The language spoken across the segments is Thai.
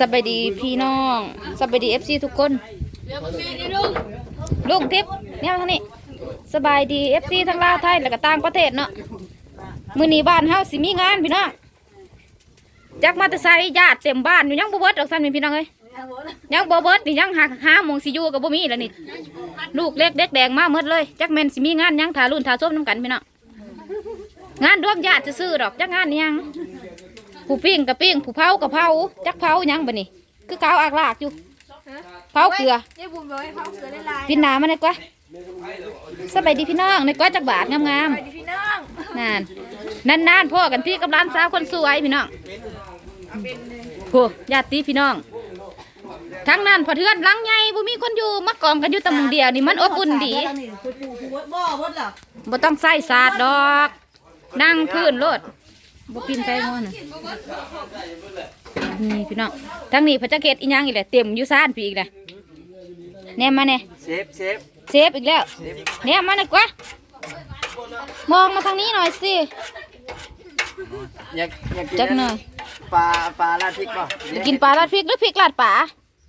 สบายดีพี่น้องสบายดีเอฟซีทุกคนลุงทิพย์เนี่ยทางนี้สบายดีเอฟซีทั้งลาวไทยแล้วก็ต่างประเทศเนาะมือนี้บ้านเฮาสิมีงานพี่น้องจักมาแต่ไซญาติเต็มบ้านอยู่ยังบ่เบิดดอกซ้นพี่น้องเอ้ยยังบ่เบิดนี่ยังหาหามงสิอยู่ก็บ่มีแล้วนี่ลูกเล็กเด็กแดงมาหมดเลยจักแม่นสิมีงานยังถ่ารุ่นถ่าส้มนํกันพี่น้องงานรวมญาติจะซื่อดอกจักงานยัง ผู้ปิ้งกับปิ้งผู้เผากับเผาจักเผาหยังบ่นี่คือขาวอากลากอยู่เผาเกลือนี่บุญบอกให้เขาเสือได้ลายพี่นามาหน่อยกว่าสบายดีพี่น้องในก้อยจักบาทงามไปดิพี่น้องๆนั่นนานๆพ่อกันที่กับร้านสาวคนสวยพี่น้องโหญาติพี่น้อง ทั้งนั้นพอเทือนหลังใหญ่บ่มีคนอยู่มากองกันอยู่แตะมุงเดียวนี่มันอบอุ่นดีบ่บ่ล่ะบ่ต้องใส่สาดดอก นั่งพื้นโลด บ่ปีนใส่หัวน่ะนี่พี่น้องทั้งนี้พระเจ้าเกตอีหยังอีกแหละเต็มอยู่ซ่านพี่อีกแหละแนมมาแน่เซฟเซฟเซฟอีกแล้วแนมมาหน่อยกว่ามองมาทางนี้หน่อยสิอยากอยากกินจักหน่อยปลาปลาลาดพริกป่ะจะกินปลาลาดพริกหรือพริกลาดป่า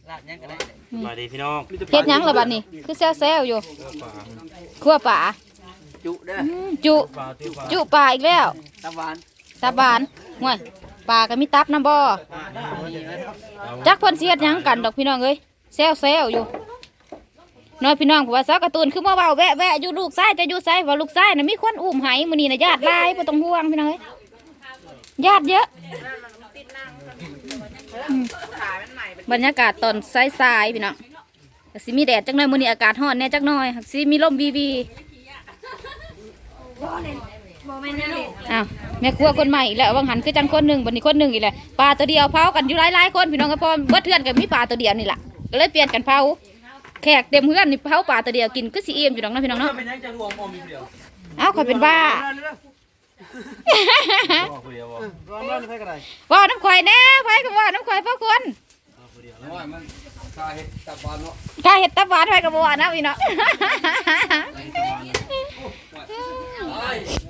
ลาดยังก็ได้มาดีพี่น้องเฮ็ดหยังล่ะบัดนี้ คือแซวๆอยู่คั่วป่าจุเด้ออืมจุปลาติ้วปลาจุป่าอีกแล้วตะวัน ตาบานห่วยป่าก็มีตับน้ำบ่อจักเพิ่นสิเฮ็ดหยังกันดอกพี่น้องเอ้ยแซวๆอยู่น้อยพี่น้องผู้ว่าสาวการ์ตูนคือมาเว้าแวะๆอยู่ลูกชายจะอยู่ไสว่าลูกชายน่ะมีคนอุ้มให้มื้อนีนะญาติหลายบ่ต้องห่วงพี่น้องเอ้ยญาติเยอะบรรยากาศตอนสายๆพี่น้องสิมีแดดจักหน่อยมื้อนี้อากาศร้อนแน่จักหน่อยสิมีลมวีวีบ แม่นี่ลูกอ้าวแม่ครัวคนใหม่อีกแล้ววังหันคือจังคนหนึ่งบันนี้คนหนึ่งอีกแล้วปลาตัวเดียวเผากันอยู่หลายๆคนพี่น้องก็พอเบิดเทือนกันมีปลาตัวเดียวนี่แหละก็เลยเปลี่ยนกันเผาแขกเต็มเพื่อนนี่เผาปลาตัวเดียวกินก็สิเอี่ยมอยู่น้องนะพี่น้องเนาะเป็นยังจะรวมอมเดียวอ้าวข่อยเป็นบ้าบอกคนเดียวบอกรวมแล้วไปกันได้ว่าน้ำข่อยแน่ไฟก็ว่าน้ำข่อยพ่อคนมันข้าเห็ดตะวันเนาะกล้าเห็ดตับหวานไฟก็บ่ว่านะพี่น้องจ้ะ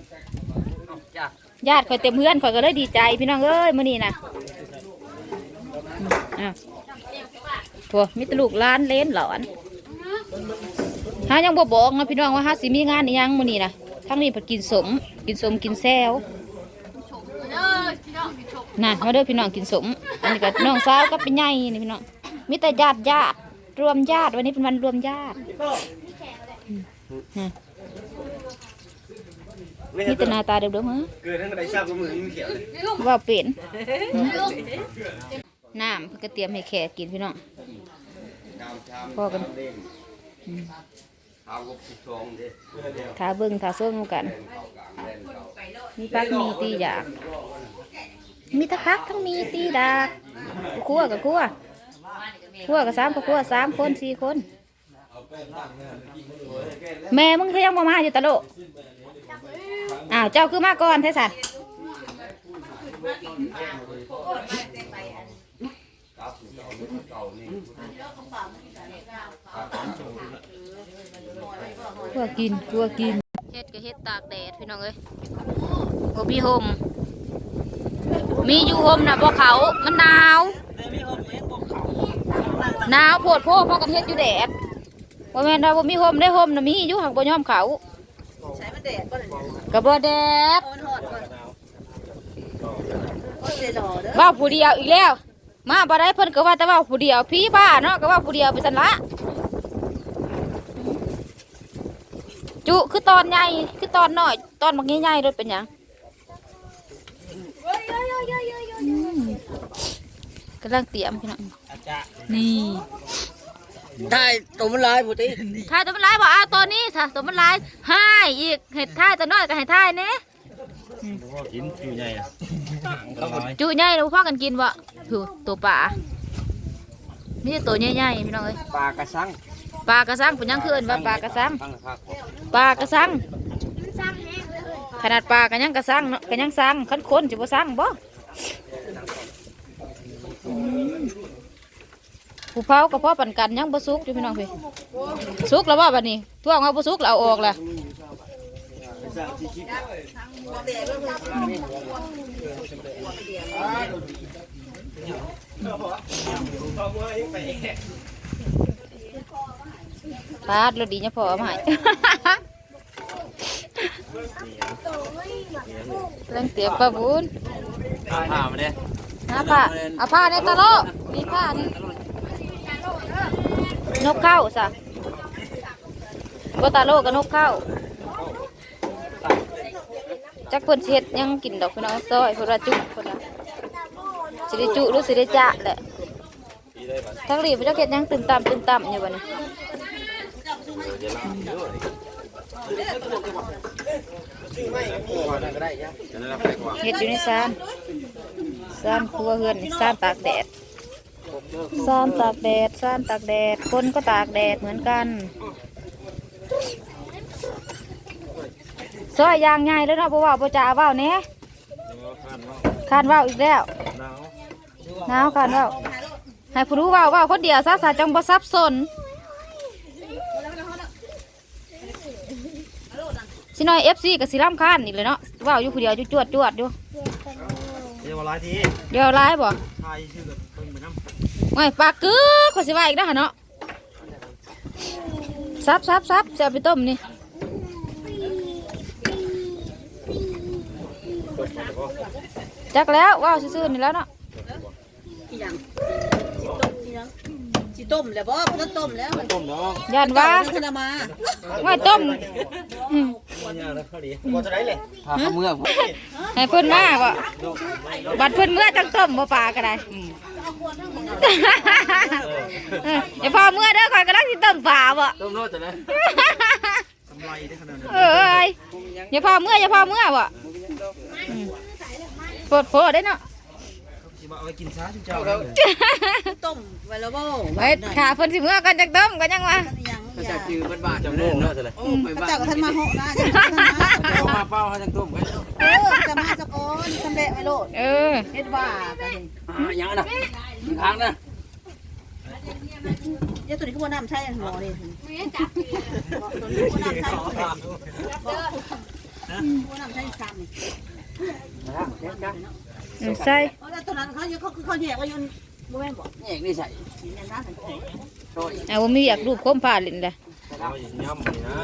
ญาติข่อยเต็มเพื่อนข่อยก็เลยดีใจพี่น้องเอ้ยมื้อนี้นะอ้าวพวมิตรลูกล้านเลนหลอนหายังบ่บอกนะพี่น้องว่าหาสิมีงานอีหยังมื้อนี้นะทั้งนี้เพิ่นกินสม กินสมกินแซวน่ะมาเด้อพี่น้องกินสม อันนี้ก็น้องสาวก็เป็นใหญ่นี่พี่น้องมีแต่ญาติญาติรวมญาติวันนี้เป็นวันรวมญาติ มมีแต่หน้าตาเดิมๆฮะเกิดทั้งใดทราบก็มือมีเขียวเลยว่าเป็นน้ำเพื่อเตรียมให้แขกกินพี่น้องพ่อกันเอากบสิชงเด้ทาเบิ้งทาส้มกันมีพักมีตีดาก มีทั้งพักทั้งมีตีดากคั่วกับคั่วคั่วกับสามกับคั่วสามคนสี่คน แม่มึงคือยังมามาอยู่ตะโลก อ้าวเจ้าคือมาก่อนเทสักลัวกินกลัวกินเฮ็ดก็เฮ็ดตากแดดพี่น้องเอ้ยโอ้มีห่มมีอยู่ห่มนะบ่เขามันหนาวหนาวโพดโพดเพราะกันเฮ็ดอยู่แดดบ่แม่นว่าบ่มีห่มได้ห่มนะมีอยู่หักบ่ยอมเขา มันแดดก็เลยก็บ่แดดมันหอดก่อนโอ้ยเดอเด้อว่าผู้เดียวอีกแล้ว มาบ่ได้เพิ่นก็ว่าแต่ว่าผู้เดียวพี่บ้าเนาะก็ว่าผู้เดียวไปซั่นละจุคือตอนใหญ่คือตอนน้อย ตอนบักใหญ่ๆรถเป็นหยังอืมกำลังเตรียมพี่น้องอาจารย์นี่ได้ตัวมันลายพุติถ่ายตัวมันลายบ่เอาตัวนี้ซะตัวมันลายให้อีกเห็ดถ่ายตัวน้อยก็ให้ถ่ายแหน่บอกว่ากินอยู่ไงอะก็น้อยจุใหญ่เราพากันกินบ่ถูตัวป่ามีแต่ตัวใหญ่ๆพี่น้องเอ้ยปลากระสังปลากระสังเป็นหยังคือเอิ้นว่าปลากระสังฟังครับปลากระสังขนาดปลากันยังกระสังเนาะกันยังสังคันคนจะบ่สังบ่อืม ผู้เผากับพ่อปั่นกันยังบ่สุกอยู่พี่น้องพี่สุกแล้วบ่บัดนี้ท่วงเอาบ่สุกแล้วเอาออกล่ะปาดรถดีเนี่ยพอเอามาให้เร่งเตรียมปลาบุญผ่ามาเนี่ยหาผ้าเอาผ้าในตะโลมีผ้านี่ นกเข้าซะกตาโลกับนกเข้าจักเพิ่นเฮ็ดยังกินดอกพี่น้องซอยเพิ่นว่าจุเพิ่นว่าสิได้จุหรือสิได้จะแหละทั้งรีบพิ่นจะเฮ็ดยังตื่นตามตื่นตามอยู่บัดนี้เฮ็ดอยู่ในซานซานครัวเฮือนนี่ซานตากแดด ซานตากแดดซานตากแดด คนก็ตากแดดเหมือนกันซอยยางใหญ่แล้วเนาะบ่เว่าบ่จ่าเว้าแหน่คานเว้าอีกแล้วหนาวคานเว้าให้ผู้รู้เว้าเว้าคนเดียวซะซะจังบ่ซับซ้อนสิน้อย FC ก็สิรำคาญนี่เลยเนาะเว้าอยู่ผู้เดียวอยู่จวดจวดอยู่เดี๋ยวหลายทีเดี๋ยวร้ายบ่ทายชื่อ ไม่ปลากกึกขอยสิว่าอีกนะฮะเนาะซับซับซับจะเอาไปต้มนี่จักแล้วว้าวซื่อๆนี่แล้วเนาะอีหยังสิต้มแล้วบ่เพิ่นต้มแล้วต้มเนาะยันว่าเพิ่นเอามาไม่ต้ม อืมเนี่ยแล้วเขาดีก็จะได้เลยพาเขาเมื่อให้เพิ่นมาบ่บัดเพิ่นเมื่อจังต้มบ่ปลาก็ได้เอออย่าพอเมื่อเด้อข่อยกำลังสิต้มปลาบ่ต้มโลดจะได้กำไรได้ขนาะเอ้ยอย่าพอเมื่ออย่าพอเมื่อบ่อืมโพดโพดได้เนาะสิมเอาไปกินซะชุบเจ้าต้มไว้แล้วบ่ไว้ขาเพิ่นสิเมื่อกันจักต้มกันยังวะ อีหยังอจะย่าจืดบ้านบ้านจำโน่เนาะจะเลยโอ้ไปบ้านเจ้าก็ท่านมาเหาะนะเจ้าก็ท่านมาเอามาเป้าให้จังต้มกันเออจะมาสะก้อนสำเร็จไว้โลดเออ เฮ็ดว่าก็เห็นอ่ายังนะค้างนะเดี๋ยวตัวนี้คือบ่น้ำใช่หมอนี่ไม่จับตัวนี้บ่น้ำใช่บ่น้ำใช่ซ้ำนี่อืมใส่เพราะว่าตัวนั้นเขาอยู่เขาคือเขาแยกไว้อยู่บ่แม่นบ่แยกนี่ใส่นี่นั่นนะช่วย เอาบ่มีอยากรูปคมผ่านเด้อเอาย่ำนี่นะ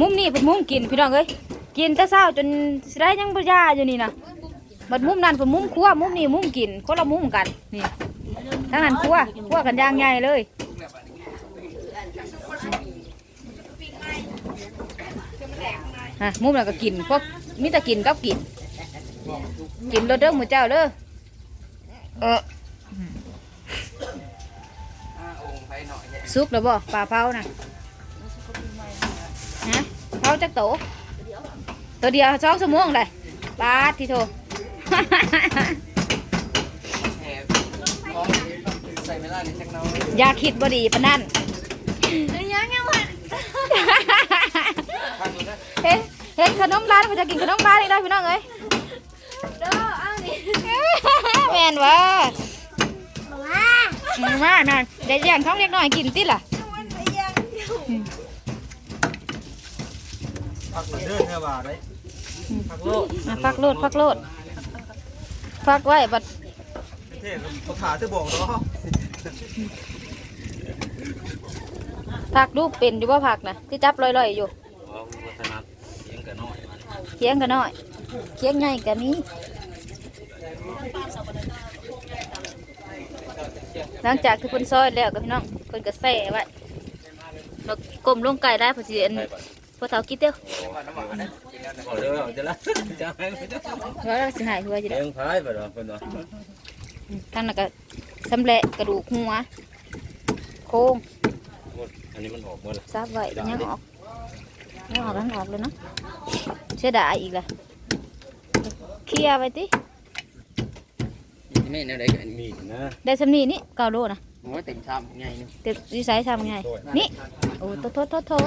มุมนี้เป็นมุมกินพี่น้องเอ้ยกินแต่เช้าจนสิได้ยังบ่ยาอยู่นี่นะบัดมุมนั้นเป็นมุมครัวมุมนี้มุมกินคนละมุมกันนี่ทั้งนั้นครัวครัวกันย่างใหญ่เลยฮะมุมนั้นก็กินพวกมีแต่กินกับกิน กินรถเด้อหมูเจ้าเด้อเออ ซุปแล้วบ่ปลาเผาน่ะฮะเผาจักโตตัวเดียวสองชั่วโมงเลยปาดที่โทใส่เวลาในจักน้อยอย่าคิดบ่ดีปานนั้นยังยังวันเห็นเห็นขนมร้านมันจะกินขนมร้านนี่ได้พี่น้องเอ้ยเด้อเอานี่แม่นว่าอื มมานั่นเดี๋ยวย่างท้องเล็กน้อยกินติล่ะพักเดินเท่าว่าได้พักโลกอะฟักโลดฟักโลดฟักไว้บัดเท่เขาขาจะบอกเนาะผักดูเป็นอยู่ว่าผักนะที่จับลอยๆอยู่อ๋อวัฒนธรรมยังกันน้อยเคียงกันน้อยเคียงใหญ่กันนี้ หลังจากที่เพิ่นซอยแล้วกับพี่น้องเพิ่นก็แส่ไว้แล้วก้มลงไก่ได้เพอสิอันพอเฒ่ากินเด้อขอเด้อจะละจะให้ไม่ได้แล้วเราสิหายหัวจิเลี้เด้ยองพายไปหรอเพิ่นว่าทั้งนั้นก็สำเร็จกระดูกหัวโครงอันนี้มันออกหมดแล้วซับไว้ยังออกยังออกยังออกเลยเนาะเสียดายอีกละเคลียร์ไว้ติ ไม่แนวใดกันมีนะได้สำนีนี่เก้าโลนะโอ้ยเต็มชามใหญ่นี่เต็มวิสัยซ้ำไงนี่โอ้โทษโทษโทษโทษ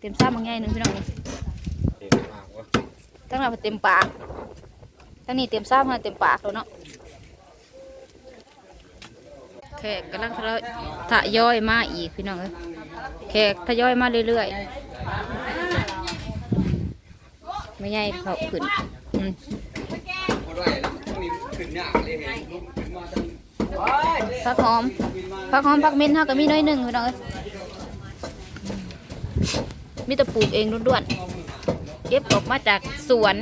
เต็มซ้ำไงหนึ่งพี่น้องนี่เต็มปากวะตั้งแต่เต็มปากตั้งนี้เต็มซ้ำมาเต็มปากแล้วเนาะแขกกำลังทยอยทยอยมาอีกพี่น้องเอ้ยแขกทยอยมาเรื่อยๆไม่ใหญ่เขาขึ้นอืม ผักหอมผักหอมผักเม้นเฮาก็มีน้อยหนึ่งพี่น้องเอ้ยมีแต่ปลูกเองล้วนๆเก็บออกมาจากสวน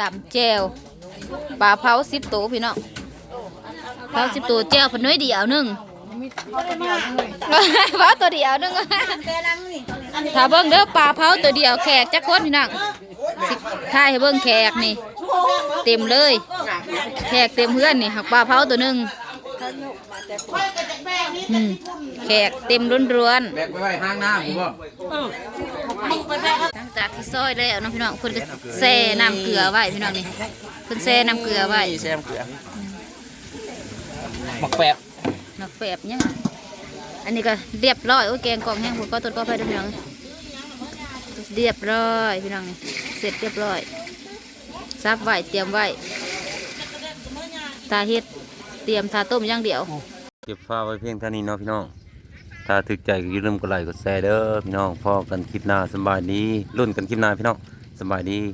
ตำแจวปลาเผาสิบตัวพี่น้องเผาสิบตัวแจวเพนน้อยเดียวหนึง เผาตัวเดียวหนึงแต่ลังนี่ถ้าเบิ่งเด้อปลาเผาตัวเดียวแขกจักคนพี่น้องสิถ่ายให้เบิ่งแขกนี่ เต็มเลย แขกเต็มเพื่อนนี่หักปลาเผาตัวหนึงอืมแขกเต็มร้วนแบกไปไว้ห้างหน้าผมบ่ๆหลังจากที่ซอยแล้วเน้องพี่น้องเพิ่นก็แช่น้ำเกลือไว้พี่น้องนี่เพิ่นแช่น้ำเกลือไว้แซมเกลือหมักแปบนัก แฝบเนี่ยอันนี้ก็เรียบร้อยโอ้แกงกองแห้งหัวก็ต้นก็ไปด้อพี่น้องเรียบร้อยพี่น้องเสร็จเรียบร้อยซับไว้เตรียมไว้ตาเฮ็ดเตรียมทาต้มย่างเดียวเก็บฟ้าไว้เพียงเท่านี้เนาะพี่น้องถ้าถึกใจก็อย่าลืมกดไลค์กดแชร์เด้อพี่น้องพอกันคลิปหน้าสบายดีรุ่นกันคลิปหน้าพี่น้องสบายดี